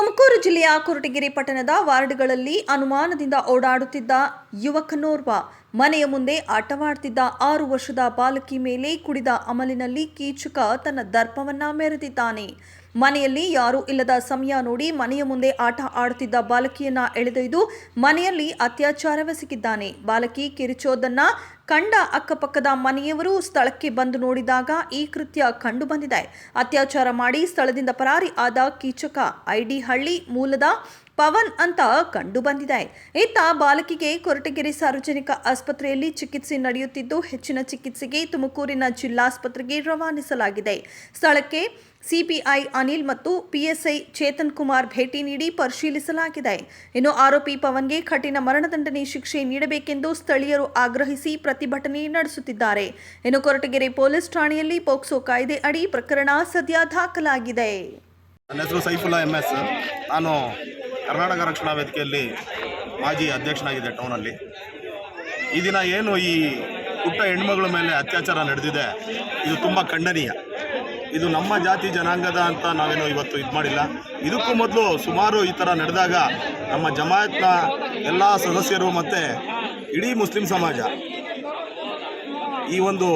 ತುಮಕೂರು ಜಿಲ್ಲೆಯ ಕೊರಟಗೆರೆ ಪಟ್ಟಣದ ವಾರ್ಡ್ಗಳಲ್ಲಿ ಅನುಮಾನದಿಂದ ಓಡಾಡುತ್ತಿದ್ದ ಯುವಕನೋರ್ವ ಮನೆಯ ಮುಂದೆ ಆಟವಾಡ್ತಿದ್ದ ಆರು ವರ್ಷದ ಬಾಲಕಿ ಮೇಲೆ ಕುಡಿದ ಅಮಲಿನಲ್ಲಿ ಕೀಚುಕ ತನ್ನ ದರ್ಪವನ್ನ ಮೆರೆದಿದ್ದಾನೆ. ಮನೆಯಲ್ಲಿ ಯಾರೂ ಇಲ್ಲದ ಸಮಯ ನೋಡಿ ಮನೆಯ ಮುಂದೆ ಆಟ ಆಡುತ್ತಿದ್ದ ಬಾಲಕಿಯನ್ನ ಎಳೆದೊಯ್ದು ಮನೆಯಲ್ಲಿ ಅತ್ಯಾಚಾರವೆಸಗಿದ್ದಾನೆ ಬಾಲಕಿ ಕಿರಿಚೋದನ್ನ ಕಂಡ ಅಕ್ಕಪಕ್ಕದ ಮನೆಯವರು ಸ್ಥಳಕ್ಕೆ ಬಂದು ನೋಡಿದಾಗ ಈ ಕೃತ್ಯ ಕಂಡು ಬಂದಿದೆ ಅತ್ಯಾಚಾರ ಮಾಡಿ ಸ್ಥಳದಿಂದ ಪರಾರಿ ಆದ ಕೀಚಕ, ಐಡಿ ಹಳ್ಳಿ ಮೂಲದ ಪವನ್ ಅಂತ ಕಂಡು ಬಂದಿದೆ. ಇತ್ತ ಬಾಲಕಿಗೆ ಕೊರಟಗೆರೆ ಸಾರ್ವಜನಿಕ ಆಸ್ಪತ್ರೆಯಲ್ಲಿ ಚಿಕಿತ್ಸೆ ನಡೆಯುತ್ತಿದ್ದು, ಹೆಚ್ಚಿನ ಚಿಕಿತ್ಸೆಗೆ ತುಮಕೂರಿನ ಜಿಲ್ಲಾಸ್ಪತ್ರೆಗೆ ರವಾನಿಸಲಾಗಿದೆ. ಸ್ಥಳಕ್ಕೆ ಸಿಪಿಐ ಅನಿಲ್ ಮತ್ತು ಪಿಎಸ್ಐ ಚೇತನ್ ಕುಮಾರ್ ಭೇಟಿ ನೀಡಿ ಪರಿಶೀಲಿಸಲಾಗಿದೆ. ಇನ್ನು ಆರೋಪಿ ಪವನ್ಗೆ ಕಠಿಣ ಮರಣದಂಡನೆ ಶಿಕ್ಷೆ ನೀಡಬೇಕೆಂದು ಸ್ಥಳೀಯರು ಆಗ್ರಹಿಸಿ ಪ್ರತಿಭಟನೆ ನಡೆಸುತ್ತಿದ್ದಾರೆ. ಇನ್ನು ಕೊರಟಗೆರೆ ಪೊಲೀಸ್ ಠಾಣೆಯಲ್ಲಿ ಪೋಕ್ಸೋ ಕಾಯ್ದೆ ಅಡಿ ಪ್ರಕರಣ ಸದ್ಯ ದಾಖಲಾಗಿದೆ. ನನ್ನ ಹೆಸರು ಸೈಫುಲ್ಲಾ ಎಂ ಎಸ್. ನಾನು ಕರ್ನಾಟಕ ರಕ್ಷಣಾ ವೇದಿಕೆಯಲ್ಲಿ ಮಾಜಿ ಅಧ್ಯಕ್ಷನಾಗಿದೆ ಟೌನಲ್ಲಿ. ಈ ದಿನ ಏನು ಈ ಪುಟ್ಟ ಹೆಣ್ಮಗಳ ಮೇಲೆ ಅತ್ಯಾಚಾರ ನಡೆದಿದೆ, ಇದು ತುಂಬ ಖಂಡನೀಯ. ಇದು ನಮ್ಮ ಜಾತಿ ಜನಾಂಗದ ಅಂತ ನಾವೇನು ಇವತ್ತು ಇದು ಮಾಡಿಲ್ಲ. ಇದಕ್ಕೂ ಮೊದಲು ಸುಮಾರು ಈ ಥರ ನಡೆದಾಗ ನಮ್ಮ ಜಮಾಯತ್ನ ಎಲ್ಲ ಸದಸ್ಯರು ಮತ್ತು ಇಡೀ ಮುಸ್ಲಿಂ ಸಮಾಜ ಈ ಒಂದು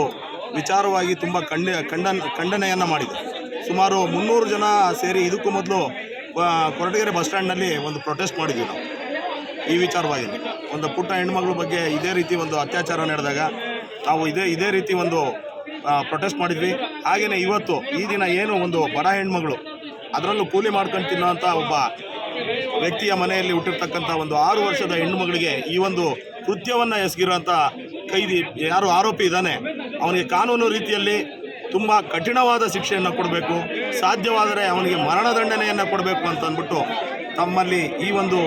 ವಿಚಾರವಾಗಿ ತುಂಬ ಖಂಡ, ಖಂಡನ್, ಖಂಡನೆಯನ್ನು ಮಾಡಿದೆ. ಸುಮಾರು ಮುನ್ನೂರು ಜನ ಸೇರಿ ಇದಕ್ಕೂ ಮೊದಲು ಕೊರಟಗೆರೆ ಬಸ್ ಸ್ಟ್ಯಾಂಡ್ನಲ್ಲಿ ಒಂದು ಪ್ರೊಟೆಸ್ಟ್ ಮಾಡಿದ್ವಿ ನಾವು. ಈ ವಿಚಾರವಾಗಿ. ಒಂದು ಪುಟ್ಟ ಹೆಣ್ಮಗಳ ಬಗ್ಗೆ ಇದೇ ರೀತಿ ಒಂದು ಅತ್ಯಾಚಾರ ನಡೆದಾಗ ನಾವು ಇದೇ ಇದೇ ರೀತಿ ಒಂದು ಪ್ರೊಟೆಸ್ಟ್ ಮಾಡಿದ್ವಿ. ಹಾಗೆಯೇ ಇವತ್ತು ಈ ದಿನ ಏನು ಒಂದು ಬಡ ಹೆಣ್ಮಗಳು ಅದರಲ್ಲೂ ಕೂಲಿ ಮಾಡ್ಕೊಂಡು ತಿನ್ನುವಂಥ ಒಬ್ಬ ವ್ಯಕ್ತಿಯ ಮನೆಯಲ್ಲಿ ಹುಟ್ಟಿರ್ತಕ್ಕಂಥ ಒಂದು ಆರು ವರ್ಷದ ಹೆಣ್ಣುಮಗಳಿಗೆ ಈ ಒಂದು ಕೃತ್ಯವನ್ನು ಎಸಗಿರುವಂಥ ಕೈದಿ, ಯಾರು ಆರೋಪಿ ಇದ್ದಾನೆ, ಅವನಿಗೆ ಕಾನೂನು ರೀತಿಯಲ್ಲಿ ತುಂಬ ಕಠಿಣವಾದ ಶಿಕ್ಷೆಯನ್ನು ಕೊಡಬೇಕು. ಸಾಧ್ಯವಾದರೆ ಅವನಿಗೆ ಮರಣದಂಡನೆಯನ್ನು ಕೊಡಬೇಕು ಅಂತ ಅಂದ್ಬಿಟ್ಟು ತಮ್ಮಲ್ಲಿ ಈ ಒಂದು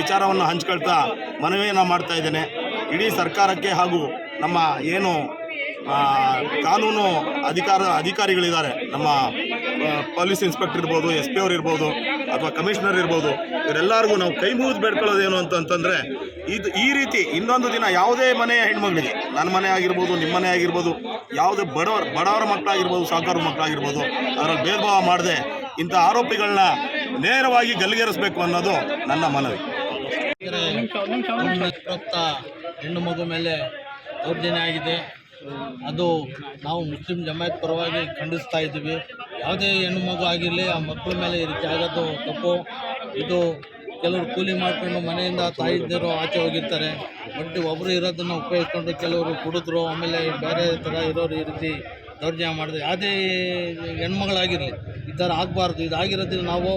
ವಿಚಾರವನ್ನು ಹಂಚ್ಕೊಳ್ತಾ ಮನವಿಯನ್ನು ಮಾಡ್ತಾ ಇದ್ದೇನೆ. ಇಡೀ ಸರ್ಕಾರಕ್ಕೆ ಹಾಗೂ ನಮ್ಮ ಏನು ಕಾನೂನು ಅಧಿಕಾರ, ಅಧಿಕಾರಿಗಳಿದ್ದಾರೆ. ನಮ್ಮ ಪೊಲೀಸ್ ಇನ್ಸ್ಪೆಕ್ಟರ್ ಇರ್ಬೋದು, ಎಸ್ ಪಿ ಅವ್ರು ಇರ್ಬೋದು. ಅಥವಾ ಕಮಿಷನರ್ ಇರ್ಬೋದು ಇವರೆಲ್ಲರಿಗೂ ನಾವು ಕೈ ಮುಗಿದು ಬೇಡ್ಕೊಳ್ಳೋದೇನು ಅಂತಂತಂದರೆ ಇದು ಈ ರೀತಿ ಇನ್ನೊಂದು ದಿನ ಯಾವುದೇ ಮನೆಯ ಹೆಣ್ಮಗಳಿಗೆ ನನ್ನ ಮನೆ ಆಗಿರ್ಬೋದು ನಿಮ್ಮ ಮನೆ ಆಗಿರ್ಬೋದು ಯಾವುದೇ ಬಡವರ ಬಡವರ ಮಕ್ಕಳಾಗಿರ್ಬೋದು ಸಾಕಾರ ಮಕ್ಕಳಾಗಿರ್ಬೋದು ಅದರಲ್ಲಿ ಭೇದ ಭಾವ ಮಾಡದೆ ಇಂಥ ಆರೋಪಿಗಳನ್ನ ನೇರವಾಗಿ ಗಲ್ಲಿಗೇರಿಸಬೇಕು ಅನ್ನೋದು ನನ್ನ ಮನವಿ. ಹೆಣ್ಣು ಮಗು ಮೇಲೆ ದೌರ್ಜನ್ಯ ಆಗಿದೆ. ಅದು ನಾವು ಮುಸ್ಲಿಂ ಜಮಾಯತ್ ಪರವಾಗಿ ಖಂಡಿಸ್ತಾ ಇದ್ದೀವಿ. ಯಾವುದೇ ಹೆಣ್ಣು ಮಗು ಆಗಿರಲಿ, ಆ ಮಕ್ಕಳ ಮೇಲೆ ಈ ರೀತಿ ಆಗೋದು ತಪ್ಪು. ಇದು ಕೆಲವರು ಕೂಲಿ ಮಾಡಿಕೊಂಡು ಮನೆಯಿಂದ ತಾಯಿದ್ದರು ಆಚೆ ಹೋಗಿರ್ತಾರೆ. ಬಟ್ ಒಬ್ಬರು ಇರೋದನ್ನು ಉಪಯೋಗಿಸ್ಕೊಂಡು ಕೆಲವರು ಕುಡಿದ್ರು, ಆಮೇಲೆ ಬೇರೆ ಥರ ಇರೋರು ಈ ರೀತಿ ದೌರ್ಜನ್ಯ ಮಾಡಿದ್ರು. ಯಾವುದೇ ಹೆಣ್ಮಗಳಾಗಿರಲಿ ಈ ಥರ ಆಗಬಾರ್ದು. ಇದಾಗಿರೋದ್ರಿಂದ ನಾವು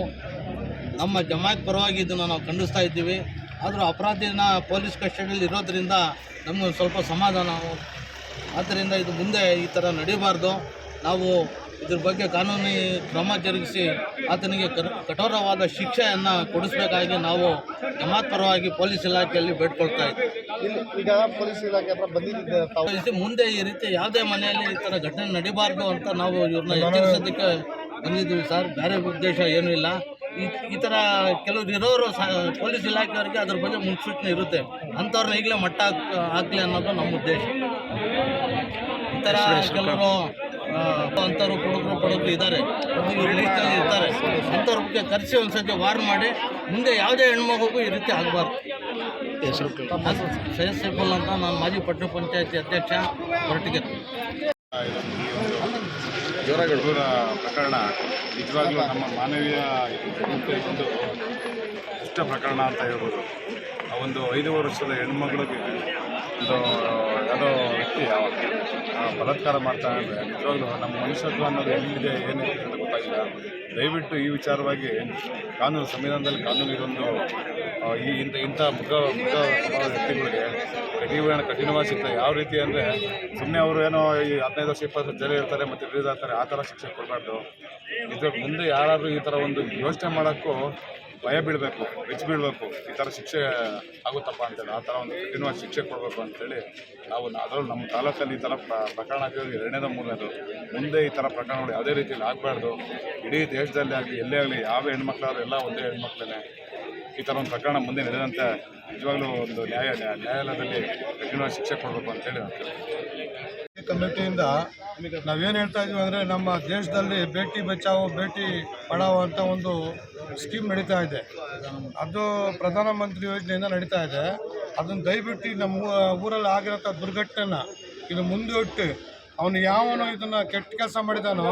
ನಮ್ಮ ಜಮಾಯತ್ ಪರವಾಗಿ ಇದನ್ನು ನಾವು ಖಂಡಿಸ್ತಾ ಇದ್ದೀವಿ. ಆದರೂ ಅಪರಾಧಿನ ಪೊಲೀಸ್ ಕಸ್ಟಡಿಯಲ್ಲಿ ಇರೋದ್ರಿಂದ ನಮಗೊಂದು ಸ್ವಲ್ಪ ಸಮಾಧಾನ ಆದ್ದರಿಂದ ಇದು ಮುಂದೆ ಈ ಥರ ನಡೀಬಾರ್ದು ನಾವು ಇದ್ರ ಬಗ್ಗೆ ಕಾನೂನಿ ಕ್ರಮ ಜರುಗಿಸಿ ಆತನಿಗೆ ಕಠೋರವಾದ ಶಿಕ್ಷೆಯನ್ನು ಕೊಡಿಸಬೇಕಾಗಿ ನಾವು ಜಮಾತ್ ಪರವಾಗಿ ಪೊಲೀಸ್ ಇಲಾಖೆಯಲ್ಲಿ ಬೇಡ್ಕೊಳ್ತಾ ಇದ್ದೀವಿ ಈಗ ಪೊಲೀಸ್ ಇಲಾಖೆ ಹತ್ರ ಬಂದಿದ್ದ ತಾವು ಇದು ಮುಂದೆ ಈ ರೀತಿ ಯಾವುದೇ ಮನೆಯಲ್ಲಿ ಈ ಥರ ಘಟನೆ ನಡೀಬಾರ್ದು ಅಂತ ನಾವು ಇವ್ರನ್ನ ಎಚ್ಚರಿಸೋದಕ್ಕೆ ಬಂದಿದ್ದೀವಿ ಸರ್. ಬೇರೆ ಉದ್ದೇಶ ಏನೂ ಇಲ್ಲ. ಈ ಈ ಥರ ಕೆಲವ್ರು ಇರೋರು ಪೊಲೀಸ್ ಇಲಾಖೆಯವರಿಗೆ ಅದ್ರ ಬಗ್ಗೆ ಮುನ್ಸೂಚನೆ ಇರುತ್ತೆ. ಅಂಥವ್ರನ್ನ ಈಗಲೇ ಮಟ್ಟ ಹಾಕ್ ಹಾಕ್ಲಿ ಅನ್ನೋದು ನಮ್ಮ ಉದ್ದೇಶ. ಥರ ಕೆಲವರು ಅಂಥವ್ರು ಹುಡುಗರು ಪಡುಗರು ಇದ್ದಾರೆ. ಇರ್ತಾರೆ. ಅಂಥವ್ರ ಬಗ್ಗೆ ಕರೆಸಿ ಒಂದು ಸತಿ ವಾರ್ನ್ ಮಾಡಿ. ಮುಂದೆ ಯಾವುದೇ ಹೆಣ್ಮಗುಗೂ ಈ ರೀತಿ ಆಗಬಾರ್ದು. ಸೈಯದ್ ಸೈಫುಲ್ ಅಂತ ನಾನು ಮಾಜಿ ಪಟ್ಟಣ ಪಂಚಾಯತಿ ಅಧ್ಯಕ್ಷ ಹೊರಟಿಗೆ. ಜೋರಗಡೂರ ಪ್ರಕರಣ ನಿಜವಾಗ್ಲೂ ನಮ್ಮ ಮಾನವೀಯ ಒಂದು ಇಷ್ಟ ಪ್ರಕರಣ ಅಂತ ಹೇಳ್ಬೋದು. ಆ ಒಂದು ಐದು ವರ್ಷದ ಹೆಣ್ಮಗಳಿಗೆ ಒಂದು ಯಾವುದೋ ವ್ಯಕ್ತಿ ಬಲತ್ಕಾರ ಬಲಾತ್ಕಾರ ಮಾಡ್ತಾ ಅಂದರೆ ನಿಜವಾಗ್ಲೂ ನಮ್ಮ ಮನುಷ್ಯತ್ವ ಅನ್ನೋದು ಎಲ್ಲಿದೆ, ಏನಿದೆ ಅಂತ ಗೊತ್ತಾಗಿಲ್ಲ. ದಯವಿಟ್ಟು ಈ ವಿಚಾರವಾಗಿ ಕಾನೂನು ಸಂವಿಧಾನದಲ್ಲಿ ಕಾನೂನು ಇದೊಂದು ಈ ಇಂಥ ಇಂಥ ಮುಖ ಮುಖ ವ್ಯಕ್ತಿಗಳಿಗೆ ಕಠಿಣ ಕಠಿಣವಾಗಿ ಸಿಗ್ತದೆ. ಯಾವ ರೀತಿ ಅಂದರೆ ಸುಮ್ಮನೆ ಅವರು ಏನೋ ಈ ಹದಿನೈದು ವರ್ಷ, ಇಪ್ಪತ್ತು ವರ್ಷ ಜೈಲು ಇರ್ತಾರೆ ಮತ್ತು ರಿಲೀಸ್ ಆಗ್ತಾರೆ ಆ ಥರ ಶಿಕ್ಷೆ ಕೊಡಬಾರ್ದು. ಇದ್ರ ಮುಂದೆ ಯಾರಾದರೂ ಈ ಥರ ಒಂದು ಯೋಚನೆ ಮಾಡೋಕ್ಕೂ ಭಯ ಬೀಳಬೇಕು ಬೆಚ್ಚ ಬೀಳಬೇಕು ಈ ಥರ ಶಿಕ್ಷೆ ಆಗುತ್ತಪ್ಪ ಅಂತೇಳಿ, ಆ ಥರ ಒಂದು ಕಠಿಣವಾದ ಶಿಕ್ಷೆ ಕೊಡಬೇಕು ಅಂತೇಳಿ ನಾವು ಅದರಲ್ಲೂ ನಮ್ಮ ತಾಲೂಕಲ್ಲಿ ಈ ಥರ ಪ್ರ- ಪ್ರಕರಣ ಆಗಿರೋದು ಎರಡನೇದ ಮೂರನೇದು. ಮುಂದೆ ಈ ಥರ ಪ್ರಕರಣಗಳು ಯಾವುದೇ ರೀತಿಯಲ್ಲಿ ಆಗಬಾರ್ದು. ಇಡೀ ದೇಶದಲ್ಲಿ ಆಗಲಿ, ಎಲ್ಲೇ ಆಗಲಿ, ಯಾವ ಹೆಣ್ಮಕ್ಳಾದ್ರು ಎಲ್ಲ ಒಂದೇ ಹೆಣ್ಮಕ್ಳೇ ಈ ಥರ ಒಂದು ಪ್ರಕರಣ ಮುಂದೆ ನಡೆದಂತೆ ನಿಜವಾಗ್ಲೂ ಒಂದು ನ್ಯಾಯ ನ್ಯಾಯ- ನ್ಯಾಯಾಲಯದಲ್ಲಿ ಕಠಿಣವಾದ ಶಿಕ್ಷೆ ಕೊಡಬೇಕು ಅಂತೇಳಿ. ಕಮಿಟಿಯಿಂದ ನಾವೇನು ಹೇಳ್ತಾ ಇದೀವಿ ಅಂದರೆ ನಮ್ಮ ದೇಶದಲ್ಲಿ ಭೇಟಿ ಬಚಾವೋ ಭೇಟಿ ಪಡಾವೋ ಅಂತ ಒಂದು ಸ್ಕೀಮ್ ನಡೀತಾ ಇದೆ. ಅದು ಪ್ರಧಾನಮಂತ್ರಿ ಯೋಜನೆಯಿಂದ ನಡೀತಾ ಇದೆ. ಅದನ್ನು ದಯವಿಟ್ಟು ನಮ್ಮ ಊರಲ್ಲಿ ಆಗಿರೋಂಥ ದುರ್ಘಟನೆನ ಇದು ಮುಂದೂಟ್ಟು ಅವನು ಯಾವನು ಇದನ್ನ ಕೆಟ್ಟ ಕೆಲಸ ಮಾಡಿದಾನೋ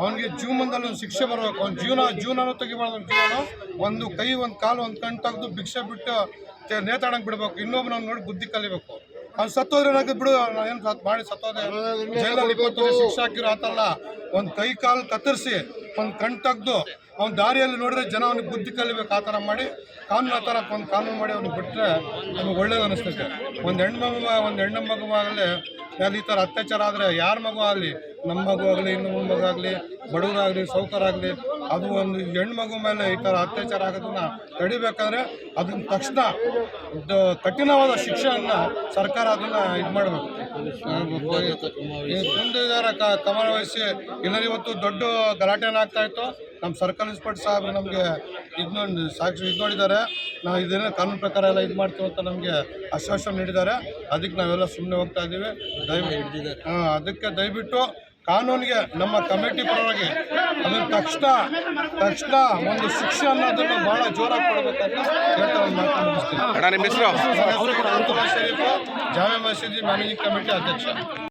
ಅವನಿಗೆ ಜೀವನದಲ್ಲಿ ಒಂದು ಶಿಕ್ಷೆ ಬರಬೇಕು. ಒಂದು ಜೀವನ ಜೀವನನೂ ತೆಗಿಬಾರ್ದು ಜೀವನ ಒಂದು ಕೈ ಒಂದು ಕಾಲು ಒಂದು ಕಣ್ಣು ತೆಗೆದು ಭಿಕ್ಷೆ ಬಿಟ್ಟು ನೇತಾಡಂಗೆ ಬಿಡಬೇಕು. ಇನ್ನೊಬ್ಬನ ನೋಡಿ ಬುದ್ಧಿ ಕಲಿಬೇಕು. ಅವ್ನು ಸತ್ತೋದ್ರೆ ನಾಗ ಬಿಡು. ಏನು ಮಾಡಿ ಸತ್ತೋದೆ. ಜೈಲಲ್ಲಿ ಇಪ್ಪತ್ತು ಶಿಕ್ಷೆ ಹಾಕಿರೋ ಆತಲ್ಲ ಒಂದು ಕೈ ಕಾಲು ಕತ್ತರಿಸಿ ಒಂದು ಕಣ್ಣು ತೆಗೆದು ಅವ್ನ ದಾರಿಯಲ್ಲಿ ನೋಡಿದ್ರೆ ಜನ ಅವ್ನಿಗೆ ಬುದ್ಧಿ ಕಲಿಬೇಕು, ಆ ಥರ ಮಾಡಿ. ಕಾನೂನು ಆ ಥರ ಒಂದು ಕಾನೂನು ಮಾಡಿ ಅವ್ನಿಗೆ ಬಿಟ್ಟರೆ ನಮಗೆ ಒಳ್ಳೇದು ಅನಿಸ್ತೈತೆ. ಒಂದು ಹೆಣ್ಣು ಮಗು ಒಂದು ಹೆಣ್ಣು ಮಗುವಾಗಲಿ ಯಾರು ಈ ಥರ ಅತ್ಯಾಚಾರ ಆದರೆ ಯಾರ ಮಗು ಆಗಲಿ? ನಮ್ಮ ಮಗು ಆಗಲಿ ಇನ್ನೊಬ್ಬ ಮಗು ಆಗಲಿ ಬಡವರಾಗಲಿ ಸೌಕರಾಗಲಿ ಅದು ಒಂದು ಹೆಣ್ಣು ಮಗು ಮೇಲೆ ಈ ಥರ ಅತ್ಯಾಚಾರ ಆಗೋದನ್ನ ತಡಿಬೇಕಾದ್ರೆ ಅದನ್ನ ತಕ್ಷಣ ಕಠಿಣವಾದ ಶಿಕ್ಷೆಯನ್ನು ಸರ್ಕಾರ ಅದನ್ನು ಇದು ಮಾಡಬೇಕು. ಮುಂದೆ ಕಮಲ ವಹಿಸಿ ಇಲ್ಲದ್ರೆ ಇವತ್ತು ದೊಡ್ಡ ಗಲಾಟೆನಾಗ್ತಾ ಇತ್ತು. ನಮ್ಮ ಸರ್ಕಲ್ ಇನ್ಸ್ಪೆಕ್ಟರ್ ಸಾಹೇಬ್ರು ನಮಗೆ ಇದನ್ನೊಂದು ಸಾಕ್ಷಿ ಇದು ನೋಡಿದ್ದಾರೆ. ನಾವು ಇದನ್ನ ಕಾನೂನು ಪ್ರಕಾರ ಎಲ್ಲ ಇದು ಮಾಡ್ತೀವಿ ಅಂತ ನಮಗೆ ಆಶ್ವಾಸನೆ ನೀಡಿದ್ದಾರೆ. ಅದಕ್ಕೆ ನಾವೆಲ್ಲ ಸುಮ್ಮನೆ ಹೋಗ್ತಾ ಇದ್ದೀವಿ ದಯವಿಟ್ಟು ಹಾಂ ಅದಕ್ಕೆ ದಯವಿಟ್ಟು ಕಾನೂನಿಗೆ ನಮ್ಮ ಕಮಿಟಿ ಪರವಾಗಿ ಅದನ್ನ ತಕ್ಷಣ ತಕ್ಷಣ ಒಂದು ಶಿಕ್ಷೆ ಅನ್ನೋದನ್ನು ಬಹಳ ಜೋರಾಗಿ ಕೊಡಬೇಕಂತ ಹೇಳ್ತಾ ಒಂದು ಮಾತು ಮುಗಿಸ್ತೀನಿ. ಅಣ್ಣ ನಿಮ್ಮ ಹೆಸರು ಶರೀಫ್ ಜಾಮೆ